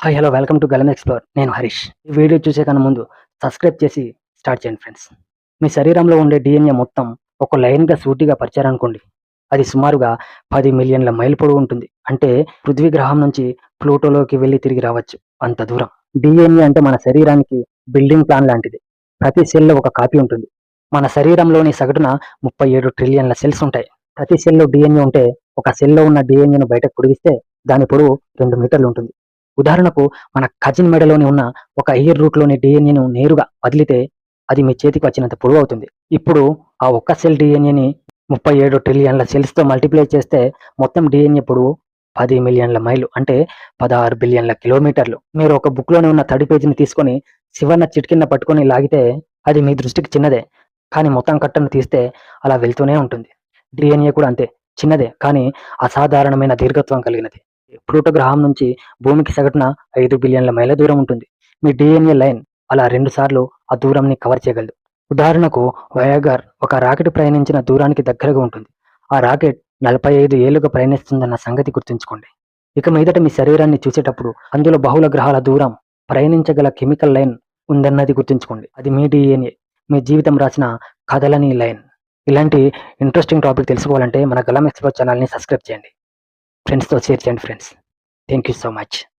Hi hello welcome to Galam explore నేను హరీష్. ఈ video చూసే కన్నా ముందు సబ్స్క్రైబ్ చేసి స్టార్ట్ చేయండి ఫ్రెండ్స్ మీ శరీరంలో ఉండే డిఎన్ఏ మొత్తం ఒక లైన్గా సూటిగా పరిచారనుకోండి. అది సుమారుగా పది మిలియన్ల మైల్ పొడవు ఉంటుంది. అంటే పృథ్వీ గ్రహం నుంచి ప్లూటోలోకి వెళ్ళి తిరిగి రావచ్చు. అంత దూరం. డిఎన్ఏ అంటే మన శరీరానికి బిల్డింగ్ ప్లాన్ లాంటిది. ప్రతి సెల్లో ఒక కాపీ ఉంటుంది. మన శరీరంలోని సగటున ముప్పై ఏడు ట్రిలియన్ల సెల్స్ ఉంటాయి. ప్రతి సెల్లో డిఎన్ఏ ఉంటే ఒక సెల్లో ఉన్న డిఎన్ఏను బయటకు పొడిగిస్తే దాని పొడవు రెండు మీటర్లు ఉంటుంది. ఉదాహరణకు మన కజిన్ మెడలోని ఉన్న ఒక ఎయిర్ రూట్లోని డిఎన్ఏను నేరుగా వదిలితే అది మీ చేతికి వచ్చినంత పొడవు అవుతుంది ఇప్పుడు ఆ ఒక్క సెల్ డిఎన్ఏని ముప్పై ఏడు ట్రిలియన్ల సెల్స్తో మల్టిప్లై చేస్తే మొత్తం డిఎన్ఏ పొడవు పది మిలియన్ల మైలు అంటే పదహారు బిలియన్ల కిలోమీటర్లు. మీరు ఒక బుక్లోనే ఉన్న తడి పేజీని తీసుకొని శివన్న చిటికిన్న పట్టుకొని లాగితే అది మీ దృష్టికి చిన్నదే. కానీ మొత్తం కట్టను తీస్తే అలా వెళ్తూనే ఉంటుంది. డిఎన్ఏ కూడా అంతే చిన్నదే. కానీ అసాధారణమైన దీర్ఘత్వం కలిగినది. ప్లూటో గ్రహం నుంచి భూమికి సగటున ఐదు బిలియన్ల మైళ్ళ దూరం ఉంటుంది. మీ డిఎన్ఏ లైన్ అలా రెండు సార్లు ఆ దూరంని కవర్ చేయగలదు. ఉదాహరణకు వయాగర్ ఒక రాకెట్ ప్రయాణించిన దూరానికి దగ్గరగా ఉంటుంది. ఆ రాకెట్ నలభై ఐదు ఏళ్ళుగా ప్రయాణిస్తుందన్న సంగతి గుర్తుంచుకోండి. ఇక మీదట మీ శరీరాన్ని చూసేటప్పుడు అందులో బహుళ గ్రహాల దూరం ప్రయాణించగల కెమికల్ లైన్ ఉందన్నది గుర్తుంచుకోండి. అది మీ డిఎన్ఏ మీ జీవితం రాసిన కథలని లైన్. ఇలాంటి ఇంట్రెస్టింగ్ టాపిక్ తెలుసుకోవాలంటే మన గలం ఎక్స్ప్లోర్ ఛానల్ని సబ్స్క్రైబ్ చేయండి. ఫ్రెండ్స్తో షేర్ చేయండి friends thank you so much